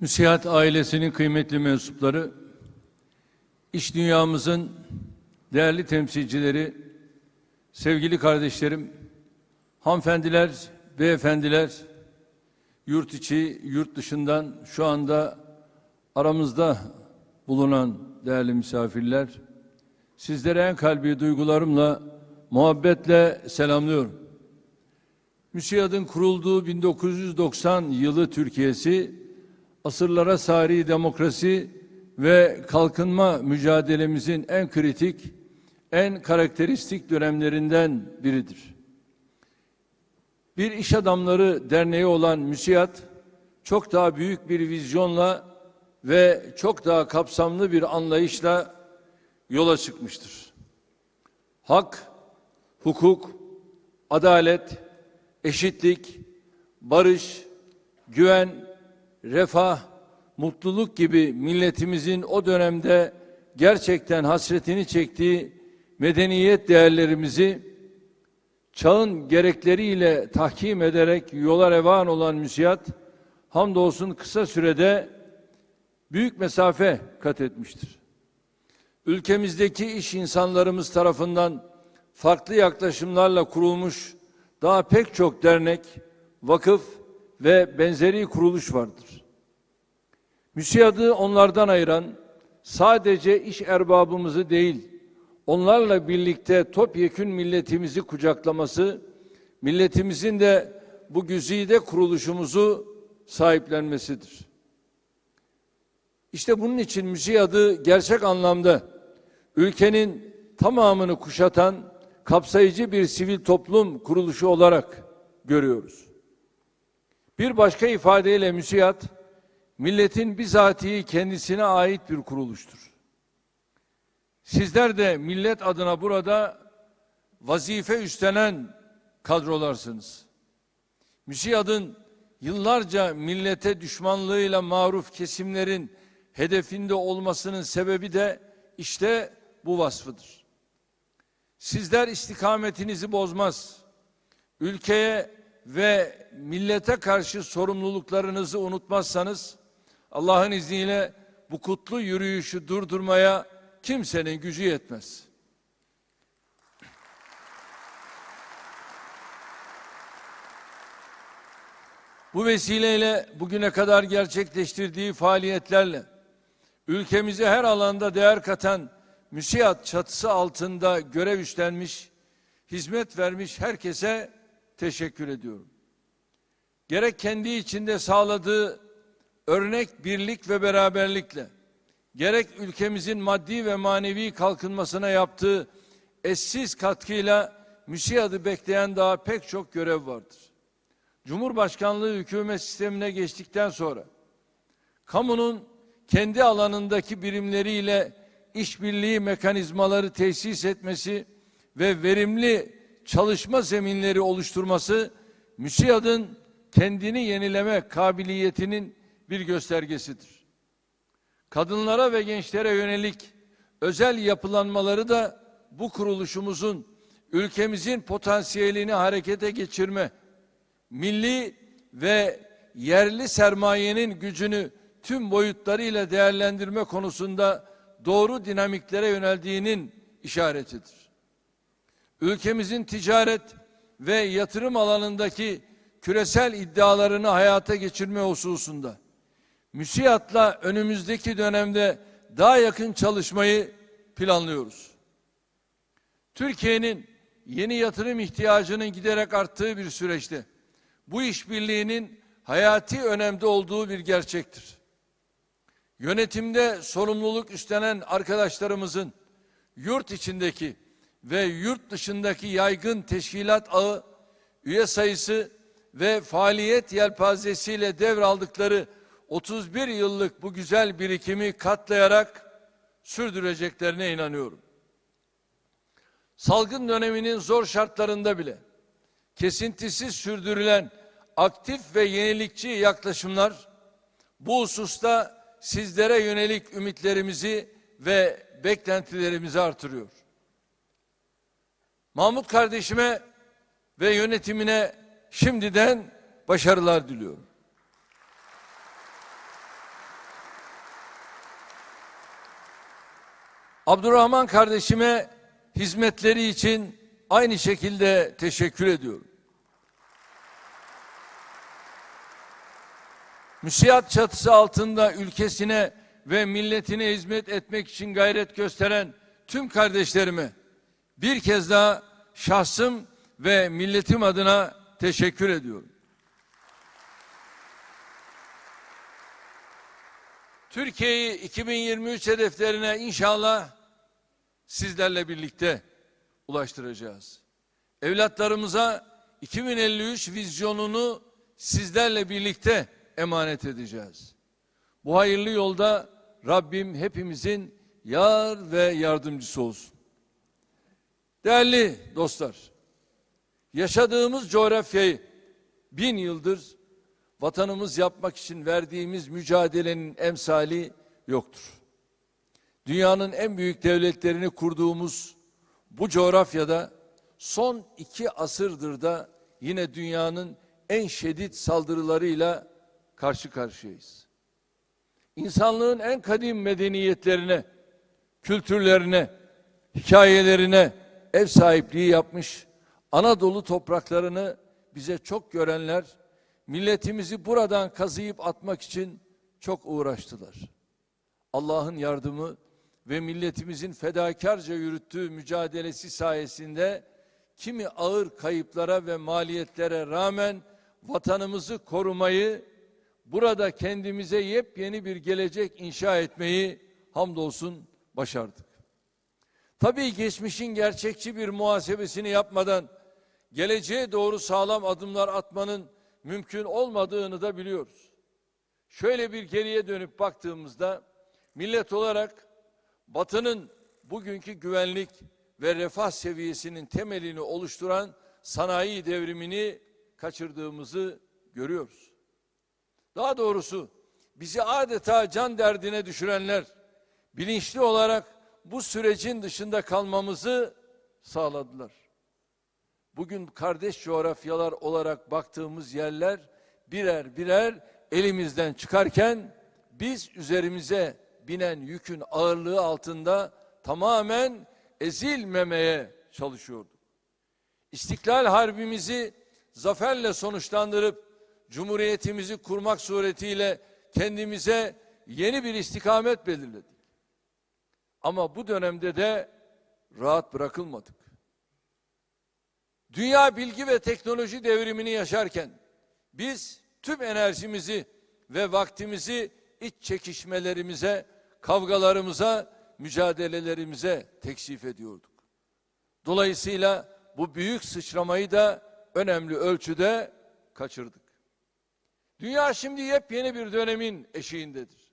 Müsihat ailesinin kıymetli mensupları, iş dünyamızın değerli temsilcileri, sevgili kardeşlerim, hanımefendiler, beyefendiler, yurt içi, yurt dışından şu anda aramızda bulunan değerli misafirler, sizlere en kalbi duygularımla, muhabbetle selamlıyorum. MÜSİAD'ın kurulduğu 1990 yılı Türkiye'si, asırlara sari demokrasi ve kalkınma mücadelemizin en kritik, en karakteristik dönemlerinden biridir. Bir iş adamları derneği olan MÜSİAD, çok daha büyük bir vizyonla ve çok daha kapsamlı bir anlayışla yola çıkmıştır. Hak, hukuk, adalet, eşitlik, barış, güven, refah, mutluluk gibi milletimizin o dönemde gerçekten hasretini çektiği medeniyet değerlerimizi çağın gerekleriyle tahkim ederek yola revan olan müsiyat hamdolsun kısa sürede büyük mesafe kat etmiştir. Ülkemizdeki iş insanlarımız tarafından farklı yaklaşımlarla kurulmuş daha pek çok dernek, vakıf ve benzeri kuruluş vardır. MÜSİAD'ı onlardan ayıran sadece iş erbabımızı değil, onlarla birlikte topyekün milletimizi kucaklaması, milletimizin de bu güzide kuruluşumuzu sahiplenmesidir. İşte bunun için MÜSİAD'ı gerçek anlamda ülkenin tamamını kuşatan kapsayıcı bir sivil toplum kuruluşu olarak görüyoruz. Bir başka ifadeyle müsiyat, milletin bizatihi kendisine ait bir kuruluştur. Sizler de millet adına burada vazife üstlenen kadrolarsınız. MÜSİAD'ın yıllarca millete düşmanlığıyla maruf kesimlerin hedefinde olmasının sebebi de işte bu vasfıdır. Sizler istikametinizi bozmaz. Ülkeye ve millete karşı sorumluluklarınızı unutmazsanız Allah'ın izniyle bu kutlu yürüyüşü durdurmaya kimsenin gücü yetmez. Bu vesileyle bugüne kadar gerçekleştirdiği faaliyetlerle ülkemize her alanda değer katan müsiyat çatısı altında görev üstlenmiş, hizmet vermiş herkese teşekkür ediyorum. Gerek kendi içinde sağladığı örnek birlik ve beraberlikle, gerek ülkemizin maddi ve manevi kalkınmasına yaptığı eşsiz katkıyla müsiyadı bekleyen daha pek çok görev vardır. Cumhurbaşkanlığı hükümet sistemine geçtikten sonra kamunun kendi alanındaki birimleriyle işbirliği mekanizmaları tesis etmesi ve verimli çalışma zeminleri oluşturması MÜSİAD'ın kendini yenileme kabiliyetinin bir göstergesidir. Kadınlara ve gençlere yönelik özel yapılanmaları da bu kuruluşumuzun ülkemizin potansiyelini harekete geçirme, milli ve yerli sermayenin gücünü tüm boyutlarıyla değerlendirme konusunda doğru dinamiklere yöneldiğinin işaretidir. Ülkemizin ticaret ve yatırım alanındaki küresel iddialarını hayata geçirme hususunda müsiyatla önümüzdeki dönemde daha yakın çalışmayı planlıyoruz. Türkiye'nin yeni yatırım ihtiyacının giderek arttığı bir süreçte bu işbirliğinin hayati önemde olduğu bir gerçektir. Yönetimde sorumluluk üstlenen arkadaşlarımızın yurt içindeki ve yurt dışındaki yaygın teşkilat ağı, üye sayısı ve faaliyet yelpazesiyle devraldıkları 31 yıllık bu güzel birikimi katlayarak sürdüreceklerine inanıyorum. Salgın döneminin zor şartlarında bile kesintisiz sürdürülen aktif ve yenilikçi yaklaşımlar bu hususta sizlere yönelik ümitlerimizi ve beklentilerimizi artırıyor. Mahmut kardeşime ve yönetimine şimdiden başarılar diliyorum. Abdurrahman kardeşime hizmetleri için aynı şekilde teşekkür ediyorum. Müsiat çatısı altında ülkesine ve milletine hizmet etmek için gayret gösteren tüm kardeşlerime bir kez daha şahsım ve milletim adına teşekkür ediyorum. Türkiye'yi 2023 hedeflerine inşallah sizlerle birlikte ulaştıracağız. Evlatlarımıza 2053 vizyonunu sizlerle birlikte emanet edeceğiz. Bu hayırlı yolda Rabbim hepimizin yar ve yardımcısı olsun. Değerli dostlar, yaşadığımız coğrafyayı bin yıldır vatanımız yapmak için verdiğimiz mücadelenin emsali yoktur. Dünyanın en büyük devletlerini kurduğumuz bu coğrafyada son iki asırdır da yine dünyanın en şiddet saldırılarıyla karşı karşıyayız. İnsanlığın en kadim medeniyetlerine, kültürlerine, hikayelerine ev sahipliği yapmış, Anadolu topraklarını bize çok görenler, milletimizi buradan kazıyıp atmak için çok uğraştılar. Allah'ın yardımı ve milletimizin fedakarca yürüttüğü mücadelesi sayesinde kimi ağır kayıplara ve maliyetlere rağmen vatanımızı korumayı, burada kendimize yepyeni bir gelecek inşa etmeyi hamdolsun başardık. Tabii geçmişin gerçekçi bir muhasebesini yapmadan geleceğe doğru sağlam adımlar atmanın mümkün olmadığını da biliyoruz. Şöyle bir geriye dönüp baktığımızda millet olarak Batı'nın bugünkü güvenlik ve refah seviyesinin temelini oluşturan sanayi devrimini kaçırdığımızı görüyoruz. Daha doğrusu bizi adeta can derdine düşürenler bilinçli olarak bu sürecin dışında kalmamızı sağladılar. Bugün kardeş coğrafyalar olarak baktığımız yerler birer birer elimizden çıkarken biz üzerimize binen yükün ağırlığı altında tamamen ezilmemeye çalışıyorduk. İstiklal Harbimizi zaferle sonuçlandırıp Cumhuriyetimizi kurmak suretiyle kendimize yeni bir istikamet belirledik. Ama bu dönemde de rahat bırakılmadık. Dünya bilgi ve teknoloji devrimini yaşarken biz tüm enerjimizi ve vaktimizi iç çekişmelerimize, kavgalarımıza, mücadelelerimize teksif ediyorduk. Dolayısıyla bu büyük sıçramayı da önemli ölçüde kaçırdık. Dünya şimdi yepyeni bir dönemin eşiğindedir.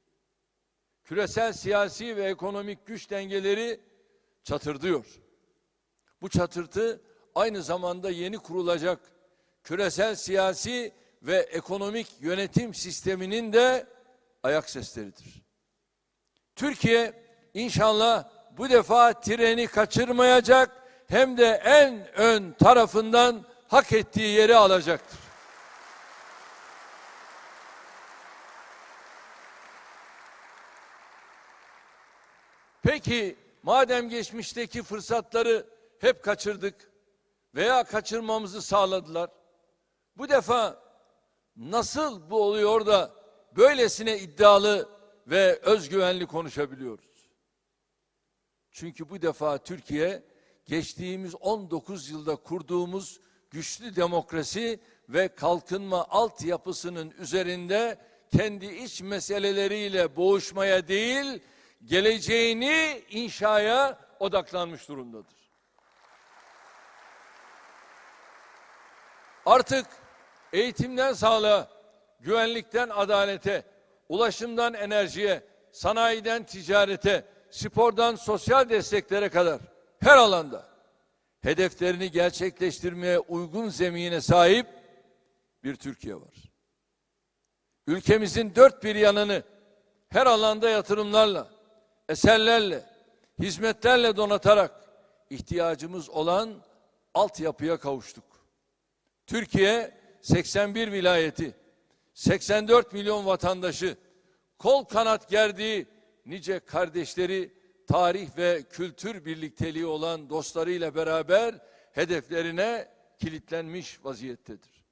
Küresel siyasi ve ekonomik güç dengeleri çatırdıyor. Bu çatırtı aynı zamanda yeni kurulacak küresel siyasi ve ekonomik yönetim sisteminin de ayak sesleridir. Türkiye inşallah bu defa treni kaçırmayacak hem de en ön tarafından hak ettiği yeri alacaktır. Peki madem geçmişteki fırsatları hep kaçırdık veya kaçırmamızı sağladılar. Bu defa nasıl bu oluyor da böylesine iddialı ve özgüvenli konuşabiliyoruz? Çünkü bu defa Türkiye geçtiğimiz 19 yılda kurduğumuz güçlü demokrasi ve kalkınma altyapısının üzerinde kendi iç meseleleriyle boğuşmaya değil, geleceğini inşaya odaklanmış durumdadır. Artık eğitimden sağlığa, güvenlikten adalete, ulaşımdan enerjiye, sanayiden ticarete, spordan sosyal desteklere kadar her alanda hedeflerini gerçekleştirmeye uygun zemine sahip bir Türkiye var. Ülkemizin dört bir yanını her alanda yatırımlarla, eserlerle, hizmetlerle donatarak ihtiyacımız olan altyapıya kavuştuk. Türkiye 81 vilayeti, 84 milyon vatandaşı, kol kanat gerdiği nice kardeşleri tarih ve kültür birlikteliği olan dostlarıyla beraber hedeflerine kilitlenmiş vaziyettedir.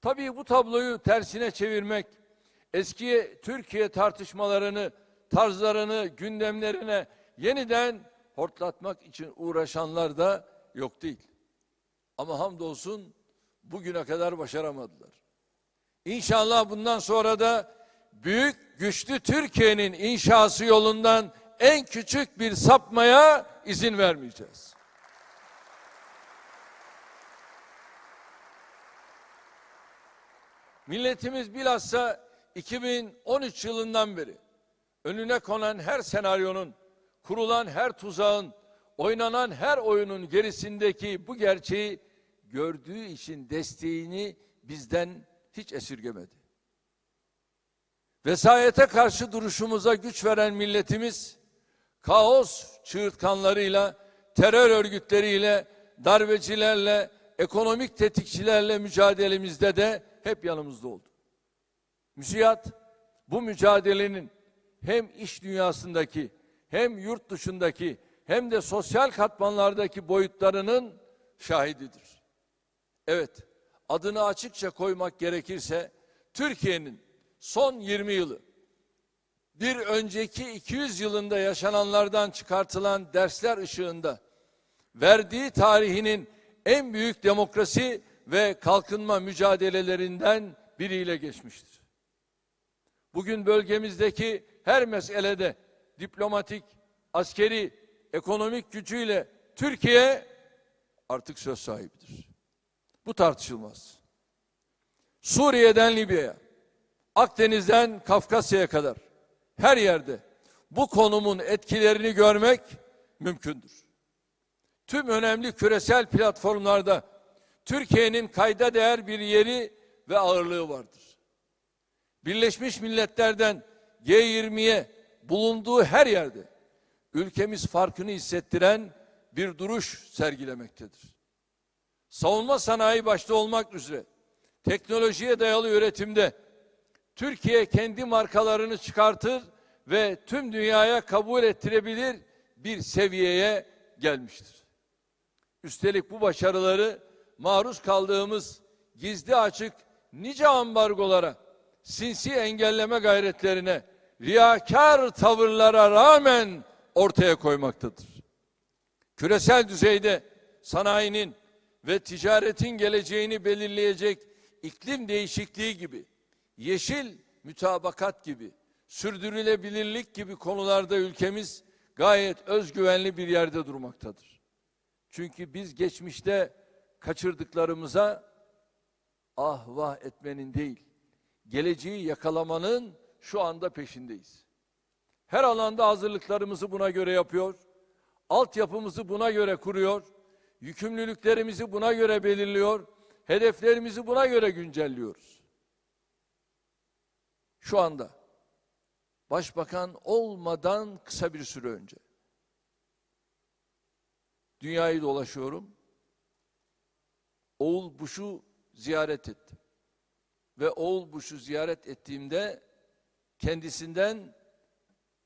Tabii bu tabloyu tersine çevirmek, eski Türkiye tartışmalarını, tarzlarını, gündemlerine yeniden hortlatmak için uğraşanlar da yok değil. Ama hamdolsun bugüne kadar başaramadılar. İnşallah bundan sonra da büyük güçlü Türkiye'nin inşası yolundan en küçük bir sapmaya izin vermeyeceğiz. Milletimiz bilhassa 2013 yılından beri önüne konan her senaryonun, kurulan her tuzağın, oynanan her oyunun gerisindeki bu gerçeği gördüğü için desteğini bizden hiç esirgemedi. Vesayete karşı duruşumuza güç veren milletimiz, kaos çığırtkanlarıyla, terör örgütleriyle, darbecilerle, ekonomik tetikçilerle mücadelemizde de hep yanımızda oldu. Müsiyat bu mücadelenin hem iş dünyasındaki hem yurt dışındaki hem de sosyal katmanlardaki boyutlarının şahididir. Evet, adını açıkça koymak gerekirse Türkiye'nin son 20 yılı bir önceki 200 yılında yaşananlardan çıkartılan dersler ışığında verdiği tarihinin en büyük demokrasi ve kalkınma mücadelelerinden biriyle geçmiştir. Bugün bölgemizdeki her meselede diplomatik, askeri, ekonomik gücüyle Türkiye artık söz sahibidir. Bu tartışılmaz. Suriye'den Libya'ya, Akdeniz'den Kafkasya'ya kadar her yerde bu konumun etkilerini görmek mümkündür. Tüm önemli küresel platformlarda Türkiye'nin kayda değer bir yeri ve ağırlığı vardır. Birleşmiş Milletler'den G20'ye bulunduğu her yerde ülkemiz farkını hissettiren bir duruş sergilemektedir. Savunma sanayi başta olmak üzere teknolojiye dayalı üretimde Türkiye kendi markalarını çıkartır ve tüm dünyaya kabul ettirebilir bir seviyeye gelmiştir. Üstelik bu başarıları maruz kaldığımız gizli açık nice ambargolara, sinsi engelleme gayretlerine, riyakar tavırlara rağmen ortaya koymaktadır. Küresel düzeyde sanayinin ve ticaretin geleceğini belirleyecek iklim değişikliği gibi, yeşil mütabakat gibi, sürdürülebilirlik gibi konularda ülkemiz gayet özgüvenli bir yerde durmaktadır. Çünkü biz geçmişte kaçırdıklarımıza ah vah etmenin değil, geleceği yakalamanın şu anda peşindeyiz. Her alanda hazırlıklarımızı buna göre yapıyor, altyapımızı buna göre kuruyor, yükümlülüklerimizi buna göre belirliyor, hedeflerimizi buna göre güncelliyoruz. Şu anda başbakan olmadan kısa bir süre önce dünyayı dolaşıyorum. Oğul Bush'u ziyaret ettim. Ve Oğul Bush'u ziyaret ettiğimde kendisinden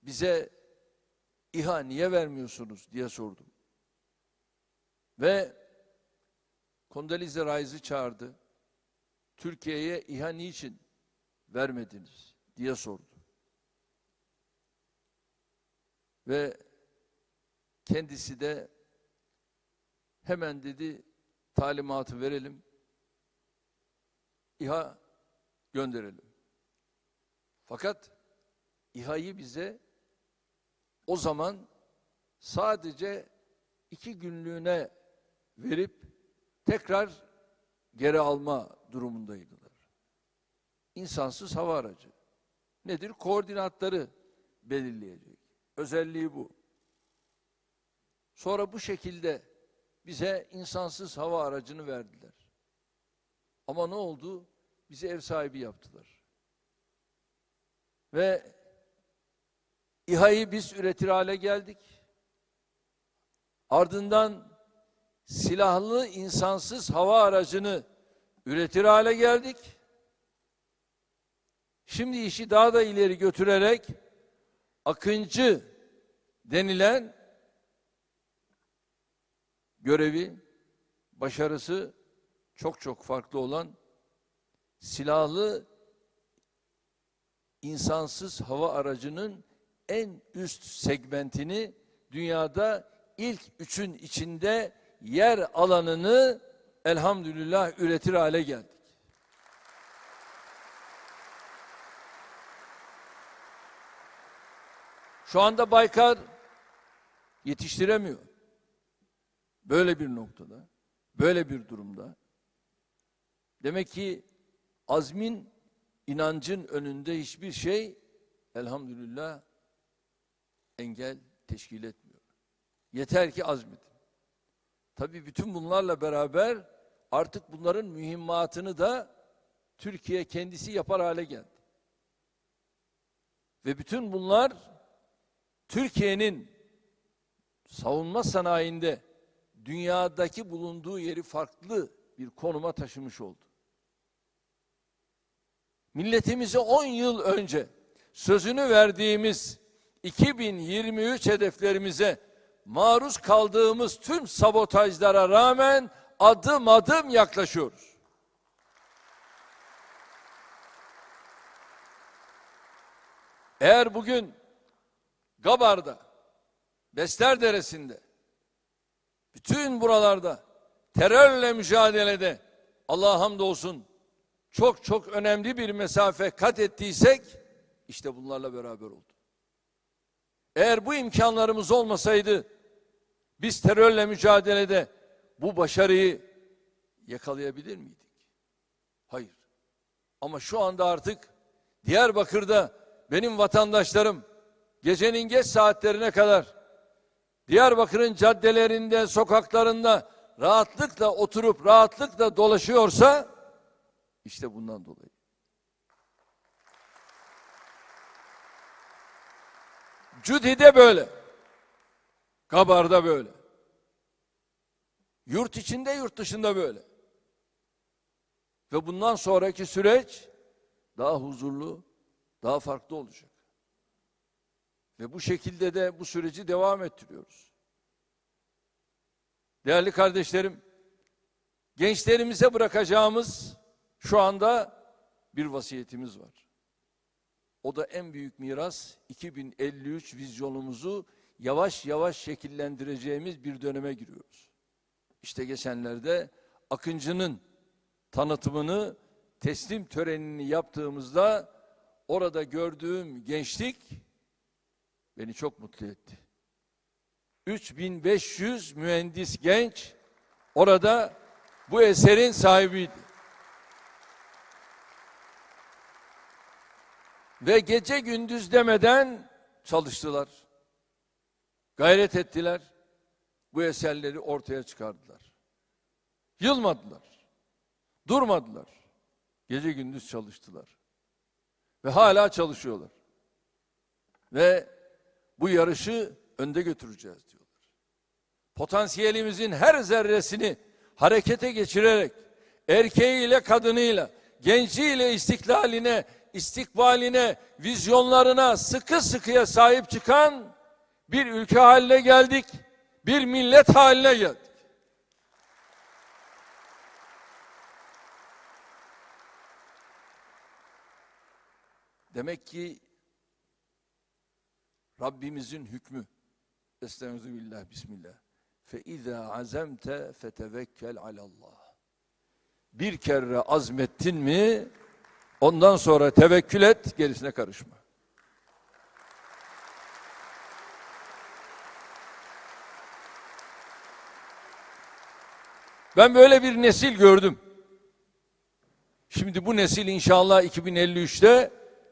bize İHA niye vermiyorsunuz diye sordum. Ve Condoleezza Rice'ı çağırdı. Türkiye'ye İHA niçin vermediniz diye sordu. Ve kendisi de hemen dedi talimatı verelim. İHA gönderelim. Fakat İHA'yı bize o zaman sadece iki günlüğüne verip tekrar geri alma durumundaydılar. İnsansız hava aracı. Nedir? Koordinatları belirleyecek. Özelliği bu. Sonra bu şekilde bize insansız hava aracını verdiler. Ama ne oldu? Bizi ev sahibi yaptılar. Ve İHA'yı biz üretir hale geldik. Ardından silahlı insansız hava aracını üretir hale geldik. Şimdi işi daha da ileri götürerek Akıncı denilen görevi, başarısı çok çok farklı olan silahlı insansız hava aracının en üst segmentini dünyada ilk üçün içinde yer alanını elhamdülillah üretir hale geldik. Şu anda Baykar yetiştiremiyor. Böyle bir noktada, böyle bir durumda. Demek ki azmin, inancın önünde hiçbir şey elhamdülillah engel teşkil etmiyor. Yeter ki azmedin. Tabii bütün bunlarla beraber artık bunların mühimmatını da Türkiye kendisi yapar hale geldi. Ve bütün bunlar Türkiye'nin savunma sanayinde dünyadaki bulunduğu yeri farklı bir konuma taşımış oldu. Milletimize 10 yıl önce sözünü verdiğimiz 2023 hedeflerimize maruz kaldığımız tüm sabotajlara rağmen adım adım yaklaşıyoruz. Eğer bugün Gabar'da, Besler Deresi'nde, bütün buralarda terörle mücadelede Allah'a hamdolsun çok çok önemli bir mesafe kat ettiysek işte bunlarla beraber oldu. Eğer bu imkanlarımız olmasaydı biz terörle mücadelede bu başarıyı yakalayabilir miydik? Hayır. Ama şu anda artık Diyarbakır'da benim vatandaşlarım gecenin geç saatlerine kadar Diyarbakır'ın caddelerinde, sokaklarında rahatlıkla oturup rahatlıkla dolaşıyorsa işte bundan dolayı. Cüdi'de böyle. Kabar'da böyle. Yurt içinde, yurt dışında böyle. Ve bundan sonraki süreç daha huzurlu, daha farklı olacak. Ve bu şekilde de bu süreci devam ettiriyoruz. Değerli kardeşlerim, gençlerimize bırakacağımız şu anda bir vasiyetimiz var. O da en büyük miras 2053 vizyonumuzu yavaş yavaş şekillendireceğimiz bir döneme giriyoruz. İşte geçenlerde Akıncı'nın tanıtımını teslim törenini yaptığımızda orada gördüğüm gençlik beni çok mutlu etti. 3500 mühendis genç orada bu eserin sahibiydi. Ve gece gündüz demeden çalıştılar. Gayret ettiler. Bu eserleri ortaya çıkardılar. Yılmadılar. Durmadılar. Gece gündüz çalıştılar. Ve hala çalışıyorlar. Ve bu yarışı önde götüreceğiz diyorlar. Potansiyelimizin her zerresini harekete geçirerek erkeğiyle kadınıyla, genciyle istiklaline, istikbaline, vizyonlarına sıkı sıkıya sahip çıkan bir ülke haline geldik. Bir millet haline geldik. Demek ki Rabbimizin hükmü. Estağfirullah, Bismillah. Fe izâ azemte fetevekkel alallah. Bir kere azmettin mi ondan sonra tevekkül et, gerisine karışma. Ben böyle bir nesil gördüm. Şimdi bu nesil inşallah 2053'te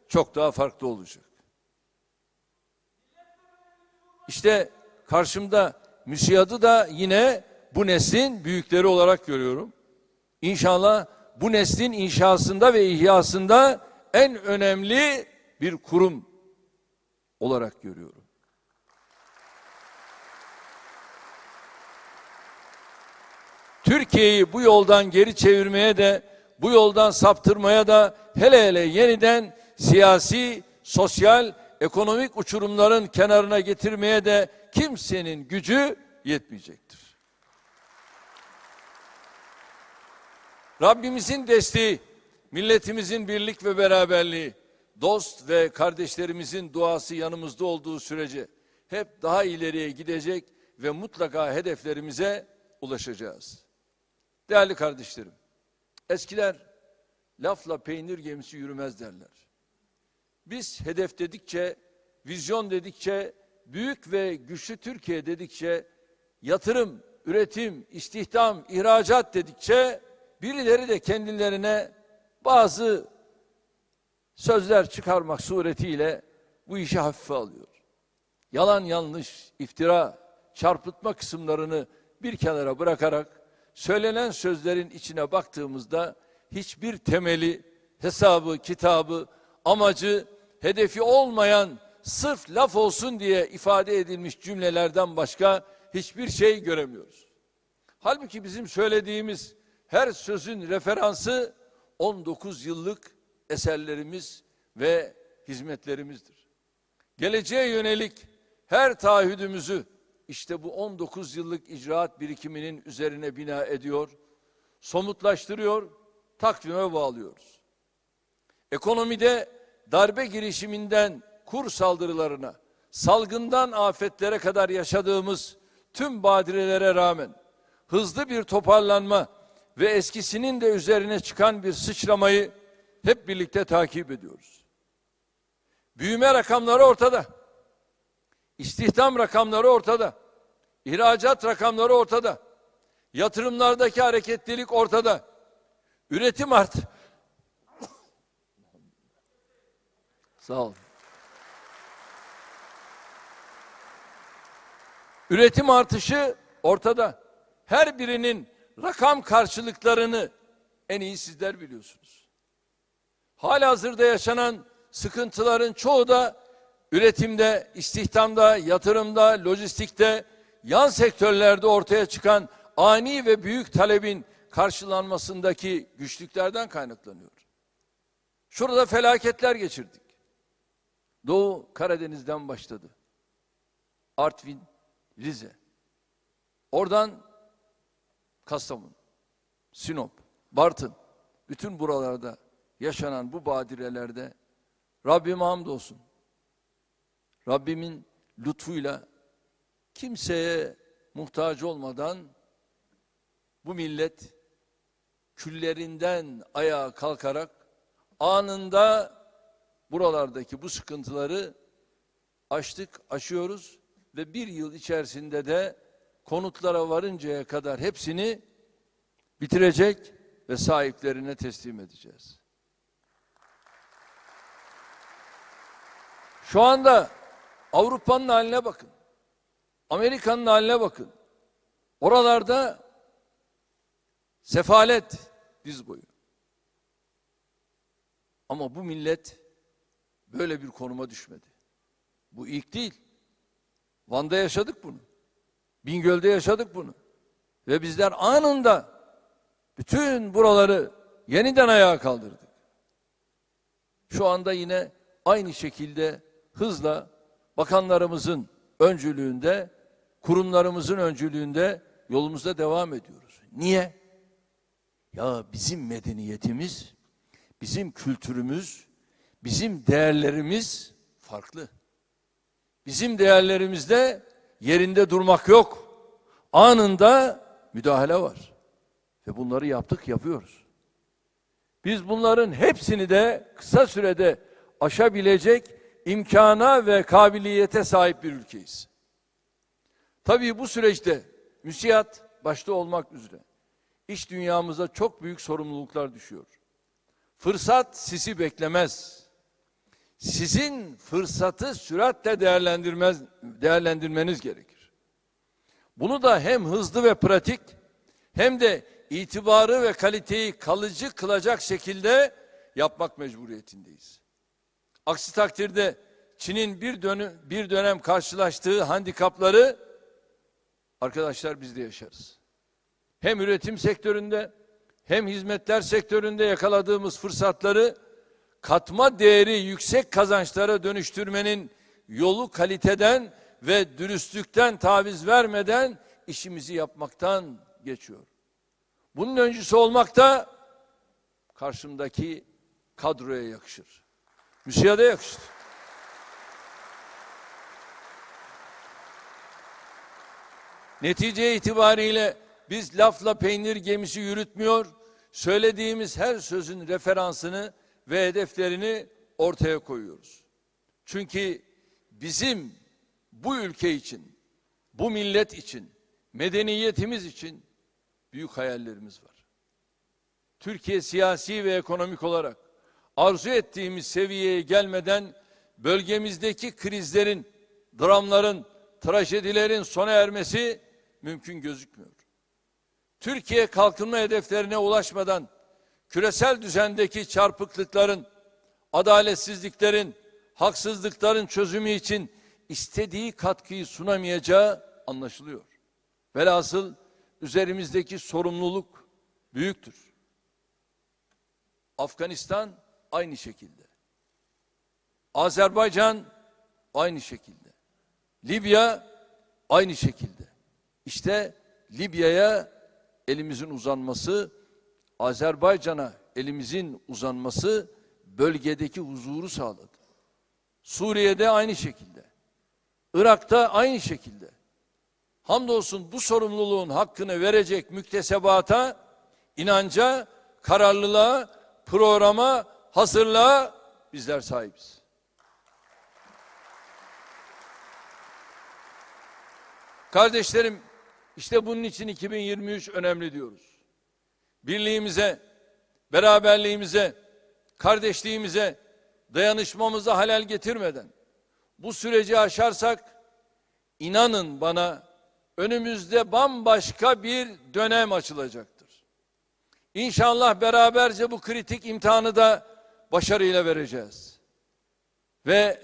çok daha farklı olacak. İşte karşımda müsiyatı da yine bu neslin büyükleri olarak görüyorum. İnşallah bu neslin inşasında ve ihyasında en önemli bir kurum olarak görüyorum. Türkiye'yi bu yoldan geri çevirmeye de bu yoldan saptırmaya da hele hele yeniden siyasi, sosyal, ekonomik uçurumların kenarına getirmeye de kimsenin gücü yetmeyecektir. Rabbimizin desteği, milletimizin birlik ve beraberliği, dost ve kardeşlerimizin duası yanımızda olduğu sürece hep daha ileriye gidecek ve mutlaka hedeflerimize ulaşacağız. Değerli kardeşlerim, eskiler lafla peynir gemisi yürümez derler. Biz hedef dedikçe, vizyon dedikçe, büyük ve güçlü Türkiye dedikçe, yatırım, üretim, istihdam, ihracat dedikçe birileri de kendilerine bazı sözler çıkarmak suretiyle bu işi hafife alıyor. Yalan yanlış, iftira, çarpıtma kısımlarını bir kenara bırakarak söylenen sözlerin içine baktığımızda hiçbir temeli, hesabı, kitabı, amacı, hedefi olmayan sırf laf olsun diye ifade edilmiş cümlelerden başka hiçbir şey göremiyoruz. Halbuki bizim söylediğimiz her sözün referansı 19 yıllık eserlerimiz ve hizmetlerimizdir. Geleceğe yönelik her taahhüdümüzü işte bu 19 yıllık icraat birikiminin üzerine bina ediyor, somutlaştırıyor, takvime bağlıyoruz. Ekonomide darbe girişiminden kur saldırılarına, salgından afetlere kadar yaşadığımız tüm badirelere rağmen hızlı bir toparlanma ve eskisinin de üzerine çıkan bir sıçramayı hep birlikte takip ediyoruz. Büyüme rakamları ortada. İstihdam rakamları ortada. İhracat rakamları ortada. Yatırımlardaki hareketlilik ortada. Üretim art. Sağ olun. Üretim artışı ortada. Her birinin rakam karşılıklarını en iyi sizler biliyorsunuz. Halihazırda yaşanan sıkıntıların çoğu da üretimde, istihdamda, yatırımda, lojistikte, yan sektörlerde ortaya çıkan ani ve büyük talebin karşılanmasındaki güçlüklerden kaynaklanıyor. Şurada felaketler geçirdik. Doğu Karadeniz'den başladı. Artvin, Rize. Oradan Kastamonu, Sinop, Bartın, bütün buralarda yaşanan bu badirelerde Rabbime hamdolsun. Rabbimin lütfuyla kimseye muhtaç olmadan bu millet küllerinden ayağa kalkarak anında buralardaki bu sıkıntıları aştık, aşıyoruz ve bir yıl içerisinde de konutlara varıncaya kadar hepsini bitirecek ve sahiplerine teslim edeceğiz. Şu anda Avrupa'nın haline bakın. Amerika'nın haline bakın. Oralarda sefalet diz boyu. Ama bu millet böyle bir konuma düşmedi. Bu ilk değil. Van'da yaşadık bunu. Bingöl'de yaşadık bunu. Ve bizler anında bütün buraları yeniden ayağa kaldırdık. Şu anda yine aynı şekilde hızla bakanlarımızın öncülüğünde, kurumlarımızın öncülüğünde yolumuzda devam ediyoruz. Niye? Ya bizim medeniyetimiz, bizim kültürümüz, bizim değerlerimiz farklı. Bizim değerlerimizde yerinde durmak yok. Anında müdahale var. Ve bunları yaptık, yapıyoruz. Biz bunların hepsini de kısa sürede aşabilecek imkana ve kabiliyete sahip bir ülkeyiz. Tabii bu süreçte müsiyat başta olmak üzere iş dünyamıza çok büyük sorumluluklar düşüyor. Fırsat sizi beklemez. Sizin fırsatı süratle değerlendirmez, değerlendirmeniz gerekir. Bunu da hem hızlı ve pratik hem de itibarı ve kaliteyi kalıcı kılacak şekilde yapmak mecburiyetindeyiz. Aksi takdirde Çin'in bir dönem, bir dönem karşılaştığı handikapları arkadaşlar biz de yaşarız. Hem üretim sektöründe hem hizmetler sektöründe yakaladığımız fırsatları katma değeri yüksek kazançlara dönüştürmenin yolu kaliteden ve dürüstlükten taviz vermeden işimizi yapmaktan geçiyor. Bunun öncüsü olmak da karşımdaki kadroya yakışır. Müsiyada yakışır. Netice itibariyle biz lafla peynir gemisi yürütmüyor, söylediğimiz her sözün referansını ve hedeflerini ortaya koyuyoruz. Çünkü bizim bu ülke için, bu millet için, medeniyetimiz için büyük hayallerimiz var. Türkiye siyasi ve ekonomik olarak arzu ettiğimiz seviyeye gelmeden bölgemizdeki krizlerin, dramların, trajedilerin sona ermesi mümkün gözükmüyor. Türkiye kalkınma hedeflerine ulaşmadan küresel düzendeki çarpıklıkların, adaletsizliklerin, haksızlıkların çözümü için istediği katkıyı sunamayacağı anlaşılıyor. Velhasıl üzerimizdeki sorumluluk büyüktür. Afganistan aynı şekilde. Azerbaycan aynı şekilde. Libya aynı şekilde. İşte Libya'ya elimizin uzanması, Azerbaycan'a elimizin uzanması bölgedeki huzuru sağladı. Suriye'de aynı şekilde. Irak'ta aynı şekilde. Hamdolsun bu sorumluluğun hakkını verecek müktesebata, inanca, kararlılığa, programa, hazırlığa bizler sahibiz. Kardeşlerim, işte bunun için 2023 önemli diyoruz. Birliğimize, beraberliğimize, kardeşliğimize, dayanışmamıza halel getirmeden bu süreci aşarsak inanın bana önümüzde bambaşka bir dönem açılacaktır. İnşallah beraberce bu kritik imtihanı da başarıyla vereceğiz. Ve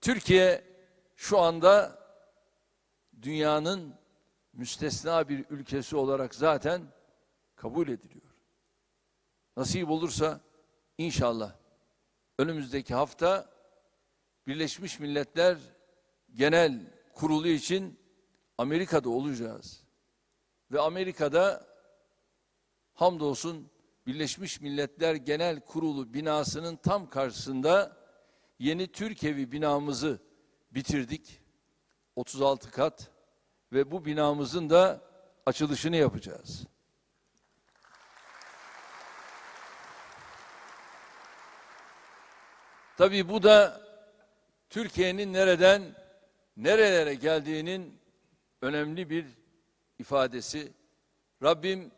Türkiye şu anda dünyanın müstesna bir ülkesi olarak zaten kabul ediliyor. Nasip olursa inşallah önümüzdeki hafta Birleşmiş Milletler Genel Kurulu için Amerika'da olacağız. Ve Amerika'da hamdolsun Birleşmiş Milletler Genel Kurulu binasının tam karşısında yeni Türk Evi binamızı bitirdik. 36 kat ve bu binamızın da açılışını yapacağız. Tabii bu da Türkiye'nin nereden nerelere geldiğinin önemli bir ifadesi. Rabbim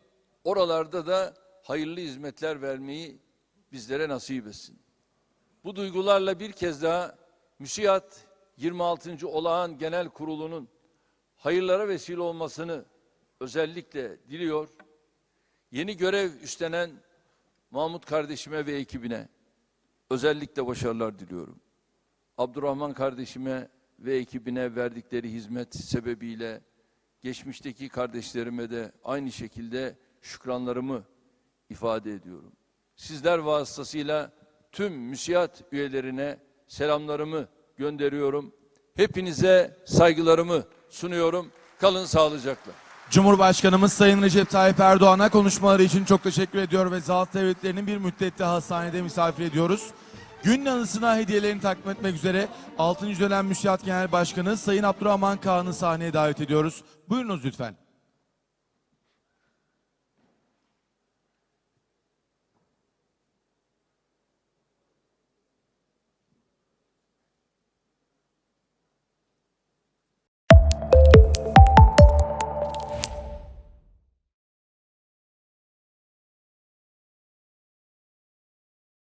oralarda da hayırlı hizmetler vermeyi bizlere nasip etsin. Bu duygularla bir kez daha müsiyat 26. Olağan Genel Kurulu'nun hayırlara vesile olmasını özellikle diliyor. Yeni görev üstlenen Mahmut kardeşime ve ekibine özellikle başarılar diliyorum. Abdurrahman kardeşime ve ekibine verdikleri hizmet sebebiyle geçmişteki kardeşlerime de aynı şekilde şükranlarımı ifade ediyorum. Sizler vasıtasıyla tüm müsiyat üyelerine selamlarımı gönderiyorum. Hepinize saygılarımı sunuyorum. Kalın sağlıcakla. Cumhurbaşkanımız Sayın Recep Tayyip Erdoğan'a konuşmaları için çok teşekkür ediyor ve zat devletlerinin bir müddet daha hastanede misafir ediyoruz. Gün anısına hediyelerini takdim etmek üzere 6. dönem Müsiyat Genel Başkanı Sayın Abdurrahman Kağan'ı sahneye davet ediyoruz. Buyurunuz lütfen.